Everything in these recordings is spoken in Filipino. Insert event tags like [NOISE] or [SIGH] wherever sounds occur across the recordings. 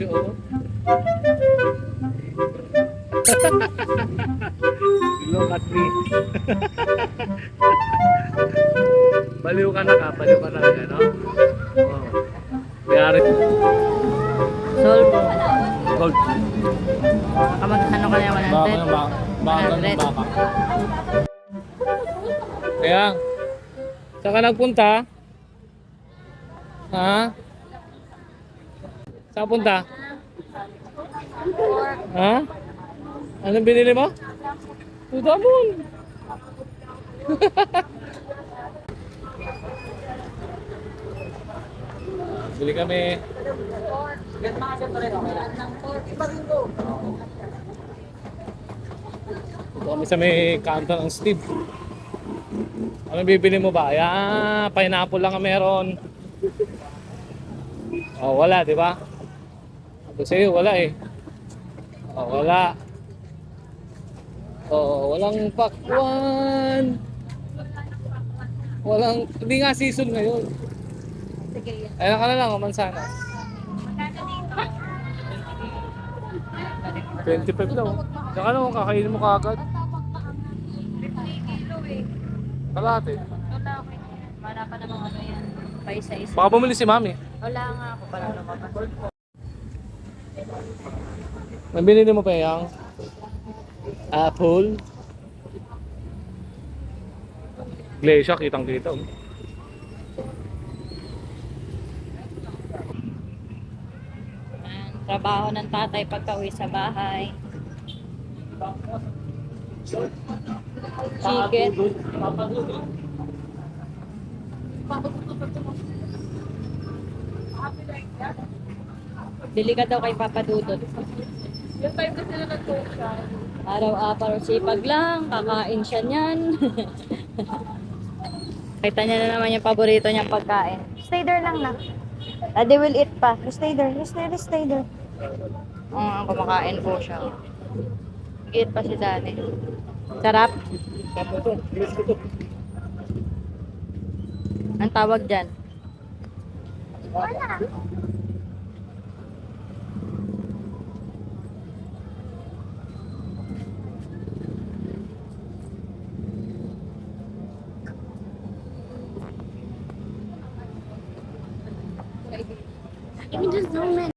siya, oh. Look at me. baliw ka na ka, baliw ka talaga, no? Oh. Mayari. Solve. Gold. Kamag ano ka na 100? baka, 100. baka. Kaya, saan ka nagpunta? Ha? Saan punta? Ha? Anong binili mo? Tudamon. [LAUGHS] Bili kami. Ito kami sa may kanto ng Steve. Ano bibili mo ba? Ayan, pineapple lang ang meron. Oh, wala, di ba? Sa'yo, wala eh. Oh, wala. Oh, walang pakwan. Walang, hindi nga season ngayon. Sige. Ayan ka na lang, mansana. 25 daw. Saka naman kakainin mo kagad. 50 kilo eh. Kalahati. Wala ako. Wala pa namang ano yan. Pa isa-isa. Baka bumili si mami. Wala nga ako pala lumabas. Nabili mo pa yung apple. Glacia, kitang kita. oh. Trabaho ng tatay pagka uwi sa bahay. Chicken. Bili ka daw kay Papa Dudot. Yung time kasi na siya. Araw-araw sipag lang, kakain siya niyan. [LAUGHS] Kita niya na naman yung paborito niyang pagkain. Stay there lang na. Daddy will eat pa. You Stay there, you stay there, stay there. Oo, kumakain po siya. Eat pa si Daddy. Sarap. [LAUGHS] Ang tawag dyan? Let me zoom in.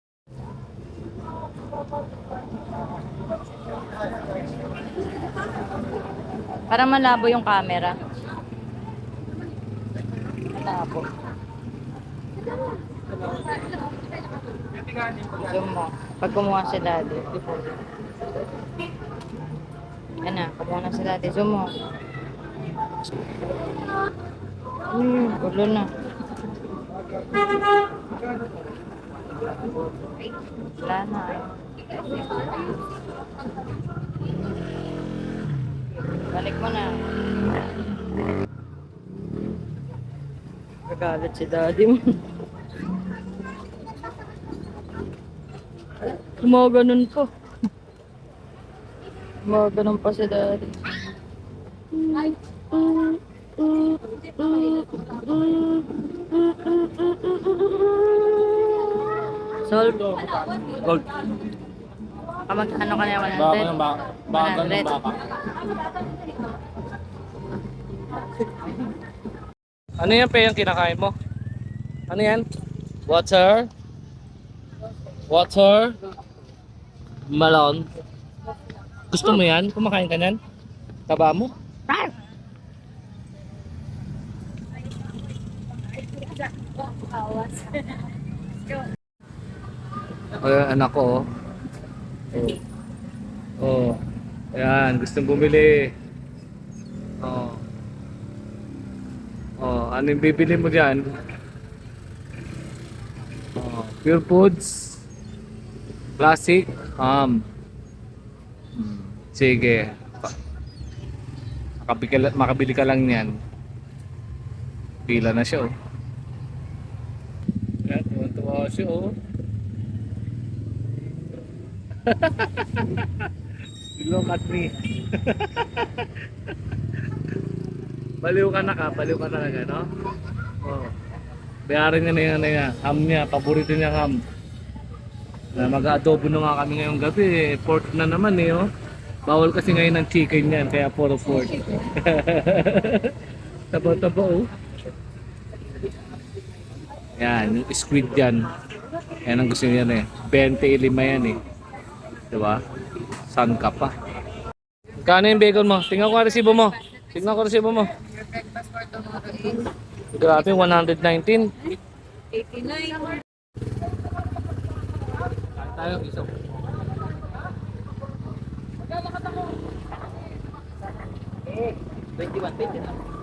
Para malabo yung camera. Malabo. Zoom mo. Pag kumuha si daddy. Yan na, kumuha na si daddy. Zoom mo. Hmm, gulo na. Wala na. Balik mo na. Gagalit si daddy mo. Gumaganon pa. Gumaganon pa si daddy. Solve. Gold. Kamag ano ka na yung 100? Baka ng baka. Baka ng 100. baka. Ano yan pe yung kinakain mo? Ano yan? Water? Water? Melon? Gusto mo yan? Kumakain ka yan? Taba mo? Ay, anak ko, oh. Oh. Oh. Ayan, gustong bumili. Oh. Oh, ano yung bibili mo diyan? Oh, Pure Foods. Classic. Um. Hmm, Sige. Makabili ka, makabili ka lang niyan. Pila na siya, oh. Ayan, tuwa-tuwa siya, oh. [LAUGHS] Look at me. [LAUGHS] baliw ka na ka, baliw ka talaga, no? Oh. Bayaran niya na yan, na yan. Ham niya, paborito niya ham. Na mag-adobo na nga kami ngayong gabi. eh. Pork na naman eh. Oh. Bawal kasi ngayon ng chicken yan, kaya puro pork. [LAUGHS] Taba-taba oh. Yan, yung squid yan. Yan ang gusto niya eh. 25 yan eh. 'Di ba? San ka pa? Kano yung bacon mo? Tingnan ko ang resibo mo. Tingnan ko ang resibo mo. Your breakfast for tomorrow is Grabe, 119. 89. Tayo, iso. Eh, 21, 21.